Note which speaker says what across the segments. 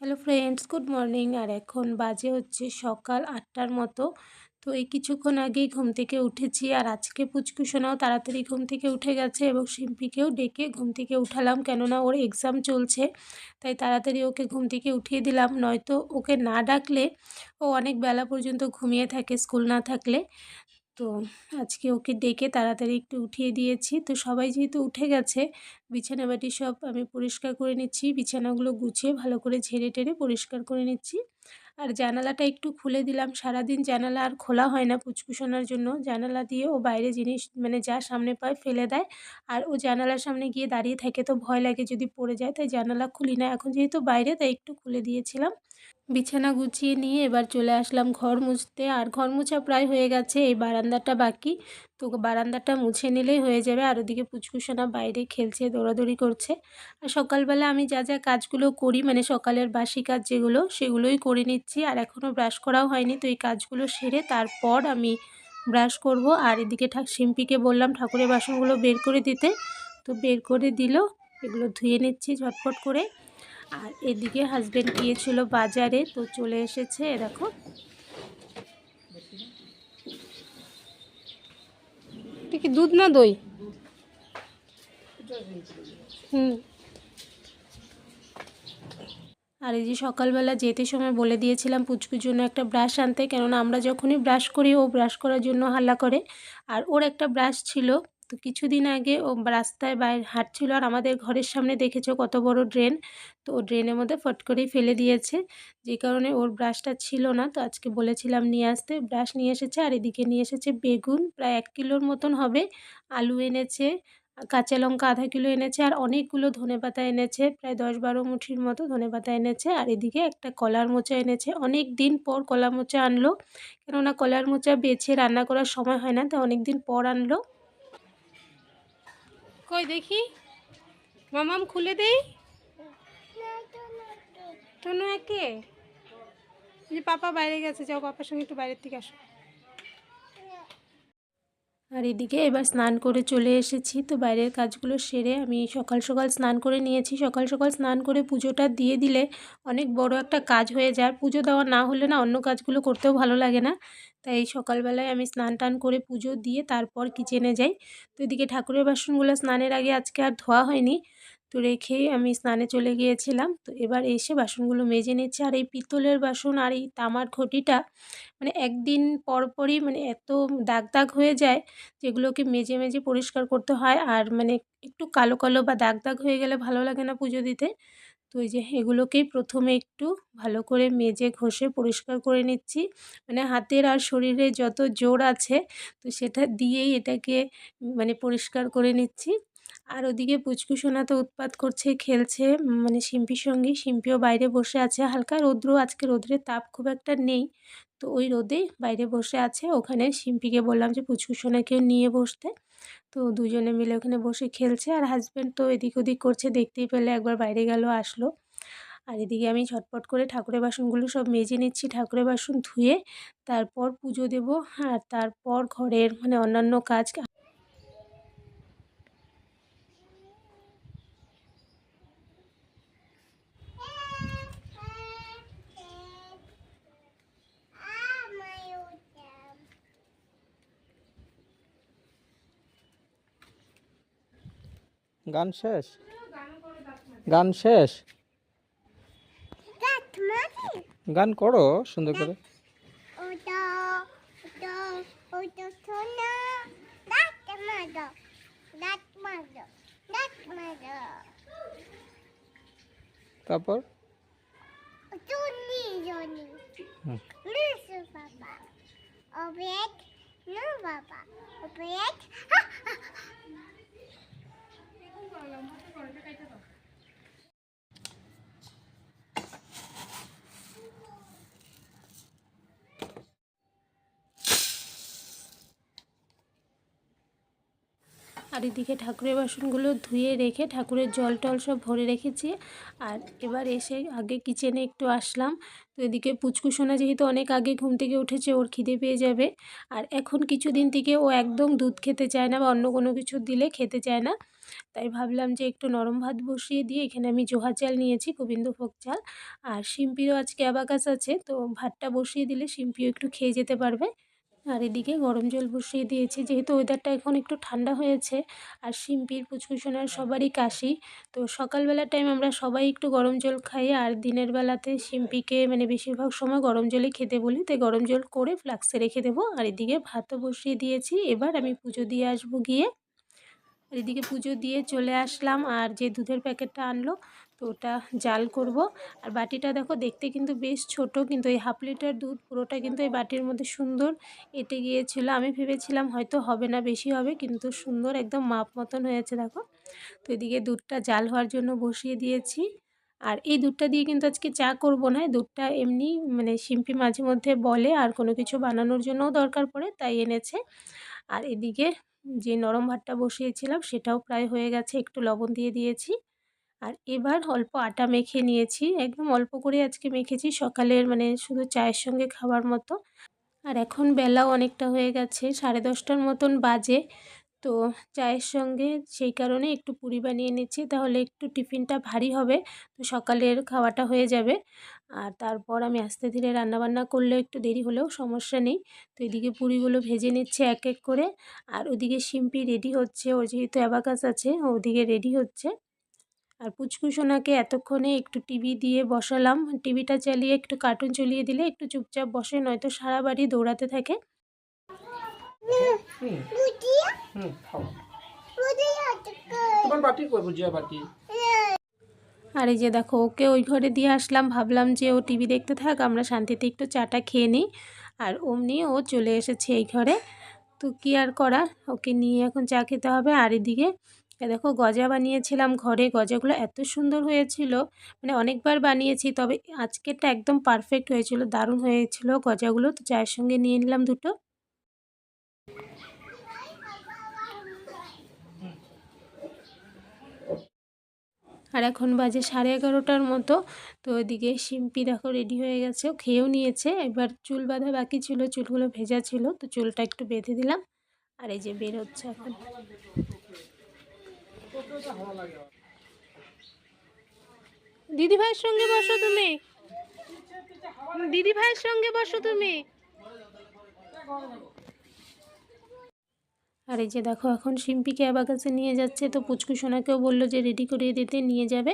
Speaker 1: Hello friends good morning আর এখন বাজে হচ্ছে সকাল আটটার মতো। তো এই কিছুক্ষণ আগেই ঘুম থেকে উঠেছি আর আজকে পুচকুসোনাও তাড়াতাড়ি ঘুম থেকে উঠে গেছে এবং শিম্পিকেও ডেকে ঘুম থেকে উঠালাম কেননা ওর এক্সাম চলছে। তাই তাড়াতাড়ি ওকে ঘুম থেকে উঠিয়ে দিলাম। নয়তো ওকে না ডাকলে ও অনেক বেলা পর্যন্ত ঘুমিয়ে থাকে, স্কুল না থাকলে। তো আজকে ওকে ডেকে তাড়াতাড়ি একটু উঠিয়ে দিয়েছি। তো সবাই যেহেতু উঠে গেছে বিছানা বাটি সব আমি পরিষ্কার করে নিচ্ছি। বিছানাগুলো গুছিয়ে ভালো করে ঝেড়ে টেরে পরিষ্কার করে নিচ্ছি। আর জানালাটা একটু খুলে দিলাম। সারাদিন জানালা আর খোলা হয় না পুচকুশোনার জন্য। জানালা দিয়ে ও বাইরে জিনিস মানে যা সামনে পায় ফেলে দেয়। আর ও জানালার সামনে গিয়ে দাঁড়িয়ে থাকে তো ভয় লাগে যদি পড়ে যায়। তাই জানালা খুলি না। এখন যেহেতু বাইরে তাই একটু খুলে দিয়েছিলাম। বিছানা গুছিয়ে নিয়ে এবার চলে আসলাম ঘর মুছতে। আর ঘর মুছা প্রায় হয়ে গেছে, এই বারান্দাটা বাকি। তো বারান্দাটা মুছে নিলেই হয়ে যাবে। আর ওদিকে পুচকুসোনা বাইরে খেলছে, দৌড়াদৌড়ি করছে। আর সকালবেলা আমি যা যা কাজগুলো করি মানে সকালের বাসি কাজ যেগুলো, সেগুলোই করে নিচ্ছি। আর এখনও ব্রাশ করাও হয়নি, তো এই কাজগুলো সেরে তারপর আমি ব্রাশ করব। আর এদিকে শিম্পিকে বললাম ঠাকুরের বাসনগুলো বের করে দিতে। তো বের করে দিল, এগুলো ধুয়ে নিচ্ছি ঝটপট করে। আর এদিকে হাজব্যান্ড গিয়েছিল বাজারে, তো চলে এসেছে দেখো। কি দুধ না দই? হুম। আর এই যে সকালবেলা যেতে সময় বলে দিয়েছিলাম পুচকুর জন্য একটা ব্রাশ আনতে, কেননা আমরা যখনই ব্রাশ করি, ও ব্রাশ করার জন্য হাল্লা করে। আর ওর একটা ব্রাশ ছিল তো কিছুদিন আগে ও রাস্তায় বাইরে হাঁটছিল আর আমাদের ঘরের সামনে দেখেছ কত বড় ড্রেন? তো ও ড্রেনের মধ্যে ফট করেই ফেলে দিয়েছে। যে কারণে ওর ব্রাশটা ছিল না। তো আজকে বলেছিলাম নিয়ে আসতে। ব্রাশ নিয়ে এসেছে আর এদিকে নিয়ে এসেছে বেগুন। প্রায় এক কিলোর মতন হবে। আলু এনেছে, কাঁচা লঙ্কা আধা কিলো এনেছে আর অনেকগুলো ধনে পাতা এনেছে। প্রায় দশ বারো মুঠির মতো ধনে পাতা এনেছে আর এদিকে একটা কলার মোচা এনেছে। অনেক দিন পর কলা মোচা আনলো। কেননা কলার মোচা বেছে রান্না করার সময় হয় না, তো অনেক দিন পর আনলো। কই দেখি? মামাম খুলে দেই। তনু একে? যে পাপা বাইরে গেছে, যাও পাপার সঙ্গে একটু বাইরের থেকে আসো। আর এদিকে এবার স্নান করে চলে এসেছি, তো বাইরের কাজগুলো সেরে আমি সকাল সকাল স্নান করে নিয়েছি। সকাল সকাল স্নান করে পুজোটা দিয়ে দিলে অনেক বড় একটা কাজ হয়ে যায়। পুজো দেওয়া না হলে না অন্য কাজগুলো করতেও ভালো লাগে না। তাই এই সকালবেলায় আমি স্নান টান করে পুজো দিয়ে তারপর কিচেনে যাই। তো এদিকে ঠাকুরের বাসনগুলো স্নানের আগে আজকে আর ধোয়া হয়নি। তো রেখেই আমি স্নানে চলে গিয়েছিলাম। তো এবার এসে বাসনগুলো মেজে নিচ্ছে। আর এই পিতলের বাসন আর এই তামার ঘটিটা মানে একদিন পরপরই মানে এত দাগ দাগ হয়ে যায় যেগুলোকে মেজে মেজে পরিষ্কার করতে হয়। আর মানে একটু কালো কালো বা দাগ দাগ হয়ে গেলে ভালো লাগে না পুজো দিতে। তো এই যে এগুলোকেই প্রথমে একটু ভালো করে মেজে, ঘষে পরিষ্কার করে নিচ্ছি। মানে হাতের আর শরীরে যত জোর আছে, তো সেটা দিয়েই এটাকে মানে পরিষ্কার করে নিচ্ছি। আর ওদিকে পুচকু সোনা তো উৎপাত করছে, খেলছে মানে শিম্পির সঙ্গে। শিম্পিও বাইরে বসে আছে। হালকা রৌদ্র, আজকে রৌদ্রের তাপ খুব একটা নেই। তো ওই রোদে বাইরে বসে আছে। ওখানে শিম্পিকে বললাম যে, পুচকু সোনাকেও নিয়ে বসতে। তো দুজনে মিলে ওখানে বসে খেলছে। আর হাজব্যান্ড তো এদিক ওদিক করছে, দেখতেই পেলে একবার বাইরে গেল, আসলো। আর এদিকে আমি ঝটপট করে ঠাকুরের বাসনগুলো সব মেজে নিচ্ছি, ঠাকুরের বাসন ধুয়ে তারপর পুজো দেব। আর তারপর ঘরের মানে অন্যান্য কাজ
Speaker 2: গান শেষ? গান শেষ? গান করো সুন্দর করে। তারপর?
Speaker 3: বাবা অবেট নো বাবা অবেট
Speaker 1: আর এদিকে ঠাকুরের বাসনগুলো ধুয়ে রেখে ঠাকুরের জল টল সব ভরে রেখেছি। আর এবার এসে আগে কিচেনে একটু আসলাম। তো এদিকে পুচকুসোনা যেহেতু অনেক আগে ঘুম থেকে উঠেছে, ওর খিদে পেয়ে যাবে। আর এখন কিছুদিন থেকে ও একদম দুধ খেতে চায় না বা অন্য কোনো কিছু দিলে খেতে চায় না। তাই ভাবলাম যে একটু নরম ভাত বসিয়ে দিয়ে এখানে আমি জোহা চাল নিয়েছি, গোবিন্দভোগ চাল। আর শিম্পিরও আজকে অ্যাবাকাস আছে, তো ভাতটা বসিয়ে দিলে শিম্পিও একটু খেয়ে যেতে পারবে। আর এদিকে গরম জল বসিয়ে দিয়েছি। যেহেতু ওয়েদারটা এখন একটু ঠান্ডা হয়েছে আর শিম্পির পুচকুসোনার সবারই কাশি, তো সকালবেলার টাইম আমরা সবাই একটু গরম জল খাই আর দিনের বেলাতে শিম্পিকে মানে বেশিরভাগ সময় গরম জলই খেতে বলি। তাই গরম জল করে ফ্লাক্সে রেখে দেবো। আর এদিকে ভাতও বসিয়ে দিয়েছি। এবার আমি পুজো দিয়ে আসব গিয়ে। আর এদিকে পুজো দিয়ে চলে আসলাম। আর যে দুধের প্যাকেটটা আনলো তো ওটা জাল করব। আর বাটিটা দেখো দেখতে কিন্তু বেশ ছোট, কিন্তু এই হাফ লিটার দুধ পুরোটা কিন্তু এই বাটির মধ্যে সুন্দর এটে গিয়েছিল। আমি ভেবেছিলাম হয়তো হবে না, বেশি হবে, কিন্তু সুন্দর একদম মাপ মতন হয়েছে, দেখো। তো এদিকে দুধটা জাল হওয়ার জন্য বসিয়ে দিয়েছি। আর এই দুধটা দিয়ে কিন্তু আজকে চা করব না দুধটা এমনি মানে শিম্পি মাঝে মধ্যে বলে, আর কোনো কিছু বানানোর জন্যও দরকার পড়ে, তাই এনেছে। আর এদিকে যে নরম ভাতটা বসিয়েছিলাম, সেটাও প্রায় হয়ে গেছে, একটু লবণ দিয়ে দিয়েছি। আর এবার অল্প আটা মেখে নিয়েছি, একদম অল্প করে আজকে মেখেছি, সকালের মানে শুধু চায়ের সঙ্গে খাওয়ার মতো। আর এখন বেলাও অনেকটা হয়ে গেছে, সাড়ে দশটার মতন বাজে। তো চায়ের সঙ্গে সেই কারণে একটু পুরি বানিয়ে নিচ্ছি, তাহলে একটু টিফিনটা ভারী হবে, তো সকালের খাওয়াটা হয়ে যাবে। আর তারপর আমি আস্তে ধীরে রান্নাবান্না করলে একটু দেরি হলেও সমস্যা নেই। তো এদিকে পুরিগুলো ভেজে নিচ্ছে এক এক করে। আর ওদিকে শিম্পি রেডি হচ্ছে, ওর যেহেতু অ্যাবাকাস আছে ওদিকে রেডি হচ্ছে। আর পুচকুসোনাকে এতক্ষণে একটু টিভি দিয়ে বসালাম। টিভিটা চালিয়ে একটু কার্টুন চলিয়ে দিলে একটু চুপচাপ বসে নয়তো সারা বাড়ি দৌড়াতে থাকে। আর এই যে দেখো ওকে ওই ঘরে দিয়ে আসলাম ভাবলাম যে ও টিভি দেখতে থাক আমরা শান্তিতে একটু চাটা খেয়ে নিই। আর অমনি ও চলে এসেছে এই ঘরে। তো কী আর করা? ওকে নিয়ে এখন চা খেতে হবে। আর এদিকে দেখো গজা বানিয়েছিলাম ঘরে। গজাগুলো এত সুন্দর হয়েছিল। মানে অনেকবার বানিয়েছি, তবে আজকেরটা একদম পারফেক্ট হয়েছিল, দারুণ হয়েছিল গজাগুলো। তো চায়ের সঙ্গে নিয়ে নিলাম দুটো। আর এখন বাজে সাড়ে এগারোটার মতো। তো ওইদিকে শিম্পি দেখো রেডি হয়ে গেছে খেয়েও নিয়েছে। এবার চুল বাঁধা বাকি ছিল, চুলগুলো ভেজা ছিল, তো চুলটা একটু বেঁধে দিলাম। আর এই যে বের হচ্ছে এখন। দিদি ভাইয়ের সঙ্গে বসো তুমি। দিদি ভাইয়ের সঙ্গে বসো তুমি। আর এই যে দেখো, এখন শিম্পিকে অ্যাবাকাসে নিয়ে যাচ্ছে। তো পুচকু সোনাকেও বলল যে, রেডি করিয়ে দিতে, নিয়ে যাবে।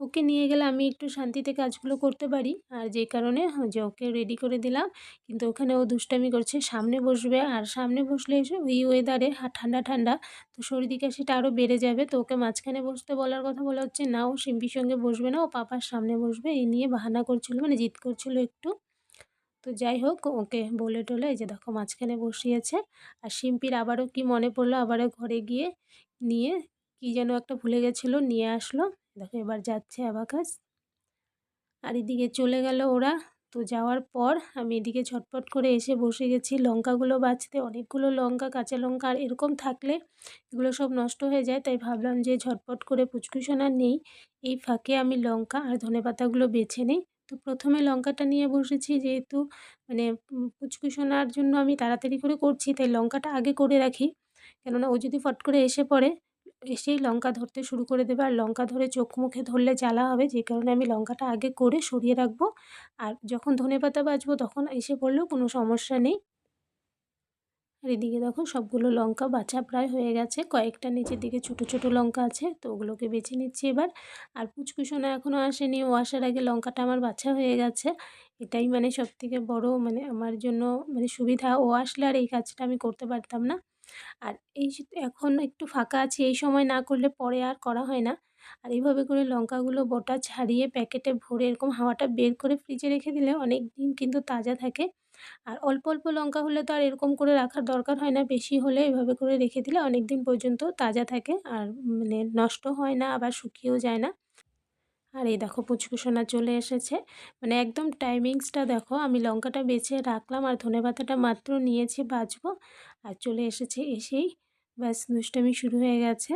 Speaker 1: ওকে নিয়ে গেলে আমি একটু শান্তিতে কাজগুলো করতে পারি। আর যে কারণে যে ওকে রেডি করে দিলাম। কিন্তু ওখানে ও দুষ্টামি করছে, সামনে বসবে। আর সামনে বসলে এসে এই ওয়েদারে ঠান্ডা ঠান্ডা। তো সর্দি কাশিটা আরও বেড়ে যাবে। তো ওকে মাঝখানে বসতে বলার কথা বলা হচ্ছে, না, ও শিম্পির সঙ্গে বসবে না। ও পাপার সামনে বসবে। এই নিয়ে বাহানা করছিল মানে জিদ করছিল একটু। তো যাই হোক ওকে বলে টলে এই যে দেখো মাঝখানে বসিয়েছে। আর শিম্পির আবারও কি মনে পড়ল? আবারও ঘরে গিয়ে নিয়ে কি যেন একটা ভুলে গেছিল, নিয়ে আসলো। দেখো এবার যাচ্ছে অ্যাবাকাস। আর এদিকে চলে গেল ওরা। তো যাওয়ার পর আমি এদিকে ঝটপট করে এসে বসে গেছি। লঙ্কাগুলো বাছতে অনেকগুলো লঙ্কা, কাঁচা লঙ্কা আর এরকম থাকলে এগুলো সব নষ্ট হয়ে যায়। তাই ভাবলাম যে ঝটপট করে পুচকুসোনা নেই। এই ফাঁকে আমি লঙ্কা আর ধনেপাতাগুলো বেছে নিই। তো প্রথমে লঙ্কাটা নিয়ে বসেছি যেহেতু মানে কুচকুশোনার জন্য আমি তাড়াতাড়ি করে করছি, তাই লঙ্কাটা আগে করে রাখি। কেননা ও যদি ফট করে এসে পড়ে, এসেই লঙ্কা ধরতে শুরু করে দেবে। আর লঙ্কা ধরে চোখ মুখে ধরলে জ্বালা হবে, যে কারণে আমি লঙ্কাটা আগে করে সরিয়ে রাখব। আর যখন ধনে পাতা বাছবো তখন এসে পড়লেও কোনো সমস্যা নেই। আর এদিকে দেখো সবগুলো লঙ্কা বাছা প্রায় হয়ে গেছে। কয়েকটা নিচের দিকে ছোট ছোট লঙ্কা আছে, তো ওগুলোকে বেছে নিচ্ছি এবার। আর পুচকুসোনা এখনও আসেনি, ও আসার আগে লঙ্কাটা আমার বাছা হয়ে গেছে। এটাই মানে সব থেকে বড় মানে আমার জন্য মানে সুবিধা। ও আসলে আর এই কাজটা আমি করতে পারতাম না। আর এই এখন একটু ফাঁকা আছি, এই সময় না করলে পরে আর করা হয় না। আর এইভাবে করে লঙ্কাগুলো বোটা ছাড়িয়ে প্যাকেটে ভরে এরকম হাওয়াটা বের করে ফ্রিজে রেখে দিলে অনেক দিন কিন্তু তাজা থাকে। আর অল্প অল্প লঙ্কা হলে তো আর এরকম করে রাখার দরকার হয় না। বেশি হলে এভাবে করে রেখে দিলে অনেক দিন পর্যন্ত তাজা থাকে আর মানে নষ্ট হয় না, আবার শুকিয়েও যায় না। আর এই দেখো পুচকুসোনা চলে এসেছে। মানে একদম টাইমিংসটা দেখো, আমি লঙ্কাটা বেছে রাখলাম আর ধনেপাতাটা মাত্র নিয়েছি বাছবো আর চলে এসেছে এসেই ব্যাস দুষ্টামি শুরু হয়ে গেছে।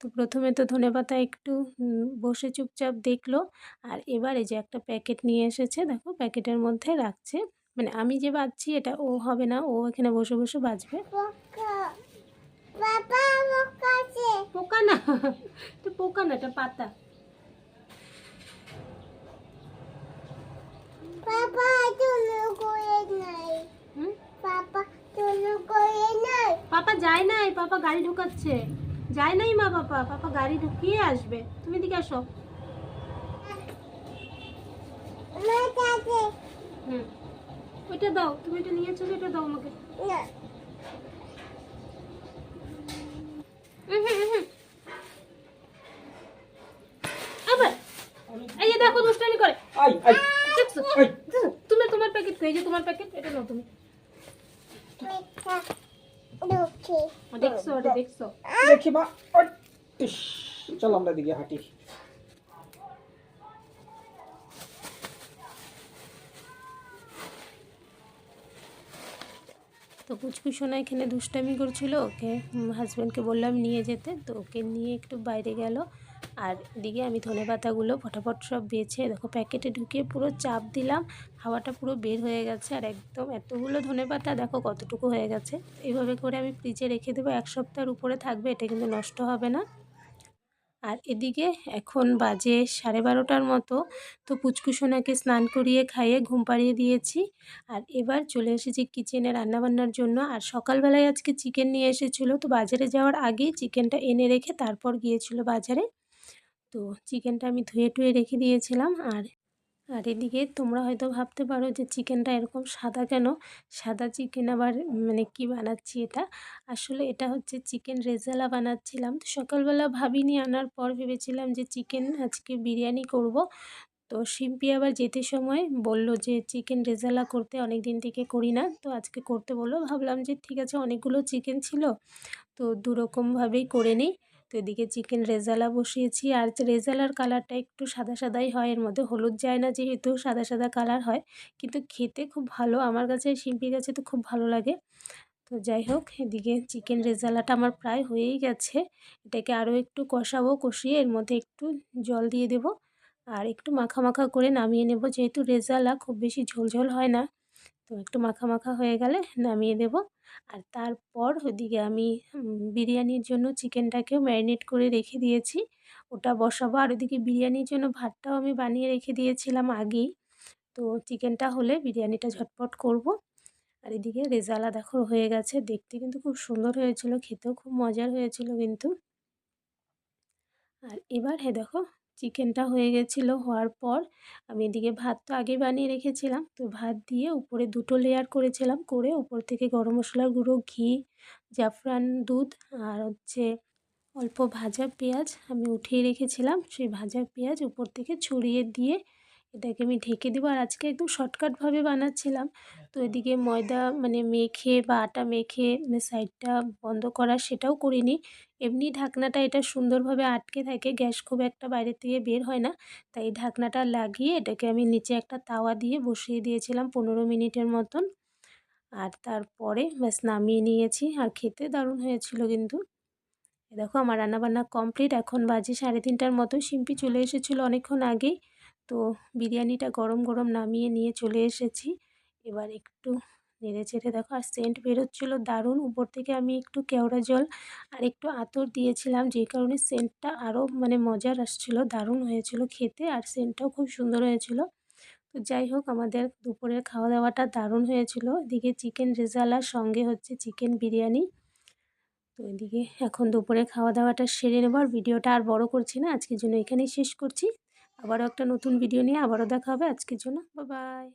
Speaker 1: তো প্রথমে তো ধনেপাতা একটু বসে চুপচাপ দেখল আর এবার এই যে একটা প্যাকেট নিয়ে এসেছে, দেখো প্যাকেটের মধ্যে রাখছে। মানে আমি যে বাজছি এটা ও হবে না ও এখানে বসে বসে বাজবে।
Speaker 3: পোকা
Speaker 1: না তো পোকা না এটা পাতা। পাপা যায় নাই পাপা গাড়ি ঢুকাচ্ছে। যায় নাই মা পাপা পাপা গাড়ি ঢুকিয়ে আসবে। তুমি এদিকে আসো। হুম। ওইটা দাও তুমি এটা নিয়ে চলে এটা দাও আমাকে।
Speaker 3: না।
Speaker 1: হুম, হুম, হুম। আবার। এই যে দেখো দুষ্টামি করে।
Speaker 2: আই আই
Speaker 1: দেখছ? তুমি তোমার প্যাকেট এই যে তোমার প্যাকেট এটা নাও তুমি। দেখছ এটা দেখছ।
Speaker 2: দেখি ইস, চল আমরা দিকে হাঁটি।
Speaker 1: তো পুচকুসোনা এখানে দুষ্টামি করছিল, ওকে হাজব্যান্ডকে বললাম নিয়ে যেতে, তো ওকে নিয়ে একটু বাইরে গেল। আর এদিকে আমি ধনে পাতাগুলো ফটাফট সব বেছে, দেখো প্যাকেটে ঢুকিয়ে পুরো চাপ দিলাম, হাওয়াটা পুরো বের হয়ে গেছে, আর একদম এতগুলো ধনে পাতা দেখো কতটুকু হয়ে গেছে। এইভাবে করে আমি ফ্রিজে রেখে দেবো, এক সপ্তাহের উপরে থাকবে, এটা কিন্তু নষ্ট হবে না। আর এদিকে এখন বাজে সাড়ে বারোটার মতো, তো পুচকুসোনাকে স্নান করিয়ে খাইয়ে ঘুম পাড়িয়ে দিয়েছি। আর এবার চলে এসেছি কিচেনে রান্নাবান্নার জন্য। আর সকালবেলায় আজকে চিকেন নিয়ে এসেছিল, তো বাজারে যাওয়ার আগেই চিকেনটা এনে রেখে তারপর গিয়েছিল বাজারে। তো চিকেনটা আমি ধুয়ে টুয়ে রেখে দিয়েছিলাম। আর আর এদিকে তোমরা হয়তো ভাবতে পারো যে চিকেনটা এরকম সাদা কেন? সাদা চিকেন আবার মানে কি বানাচ্ছি এটা? আসলে এটা হচ্ছে চিকেন রেজালা বানাচ্ছিলাম। তো সকালবেলা ভাবিনি, আনার পর ভেবেছিলাম যে চিকেন আজকে বিরিয়ানি করব। তো শিম্পি আবার যেতে সময় বলল যে চিকেন রেজালা করতে অনেক দিন থেকে করি না। তো আজকে করতে বলল। ভাবলাম যে ঠিক আছে, অনেকগুলো চিকেন ছিল, তো দুরকমভাবেই করে নিই। তো এদিকে চিকেন রেজালা বসিয়েছি। আর রেজালার কালারটা একটু সাদা সাদাই হয়, এর মধ্যে হলুদ যায় না যেহেতু সাদা সাদা কালার হয়। কিন্তু খেতে খুব ভালো, আমার কাছে শিম্পির কাছে তো খুব ভালো লাগে। তো যাই হোক, এদিকে চিকেন রেজালাটা আমার প্রায় হয়েই গেছে। এটাকে আরও একটু কষাবো, কষিয়ে এর মধ্যে একটু জল দিয়ে দেব। আর একটু মাখা মাখা করে নামিয়ে নেব। যেহেতু রেজালা খুব বেশি ঝোলঝোল হয় না তো একটু মাখা মাখা হয়ে গেলে নামিয়ে দেব। আর তারপর ওদিকে আমি বিরিয়ানির জন্য চিকেনটাকেও ম্যারিনেট করে রেখে দিয়েছি। ওটা বসাবো। আর ওদিকে বিরিয়ানির জন্য ভাতটাও আমি বানিয়ে রেখে দিয়েছিলাম আগেই। তো চিকেনটা হলে বিরিয়ানিটা ঝটপট করব। আর এদিকে রেজালা দেখো হয়ে গেছে। দেখতে কিন্তু খুব সুন্দর হয়েছিল। খেতেও খুব মজার হয়েছিল কিন্তু। আর এবার হে দেখো চিকেনটা হয়ে গেছিল হওয়ার পর আমি এদিকে ভাত তো আগে বানিয়ে রেখেছিলাম। তো ভাত দিয়ে উপরে দুটো লেয়ার করেছিলাম করে উপর থেকে গরম মশলার গুঁড়ো, ঘি, জাফরান দুধ আর হচ্ছে অল্প ভাজা পেঁয়াজ আমি উঠিয়ে রেখেছিলাম। সেই ভাজা পেঁয়াজ উপর থেকে ছড়িয়ে দিয়ে এটাকে আমি ঢেকে দেবো। আর আজকে একদম শর্টকাটভাবে বানাচ্ছিলাম। তো এদিকে ময়দা মানে মেখে বা আটা মেখে সাইডটা বন্ধ করা সেটাও করিনি। এমনি ঢাকনাটা এটা সুন্দরভাবে আটকে থাকে। গ্যাস খুব একটা বাইরে থেকে বের হয় না। তাই ঢাকনাটা লাগিয়ে এটাকে আমি নিচে একটা তাওয়া দিয়ে বসিয়ে দিয়েছিলাম পনেরো মিনিটের মতন। আর তারপরে ব্যাস নামিয়ে নিয়েছি। আর খেতে দারুণ হয়েছিল কিন্তু। দেখো আমার রান্নাবান্না কমপ্লিট এখন বাজে সাড়ে তিনটার মতো। শিম্পি চলে এসেছিল অনেকক্ষণ আগেই। তো বিরিয়ানিটা গরম গরম নামিয়ে নিয়ে চলে এসেছি। এবার একটু নেড়ে চেড়ে দেখো, আর সেন্ট বেরোচ্ছিলো দারুণ। উপর থেকে আমি একটু কেওড়া জল আর একটু আতর দিয়েছিলাম, যে কারণে সেন্টটা আরও মানে মজার আসছিল, দারুণ হয়েছিল খেতে আর সেন্টটাও খুব সুন্দর হয়েছিল। তো যাই হোক, আমাদের দুপুরের খাওয়া দাওয়াটা দারুণ হয়েছিল। এদিকে চিকেন রেজালার সঙ্গে হচ্ছে চিকেন বিরিয়ানি। তো এদিকে এখন দুপুরে খাওয়া দাওয়াটা সেরে নেবার ভিডিওটা আর বড় করছি না, আজকের জন্য এখানেই শেষ করছি। আবারও একটা নতুন ভিডিও নিয়ে আবারও দেখা হবে। আজকের জন্য বাই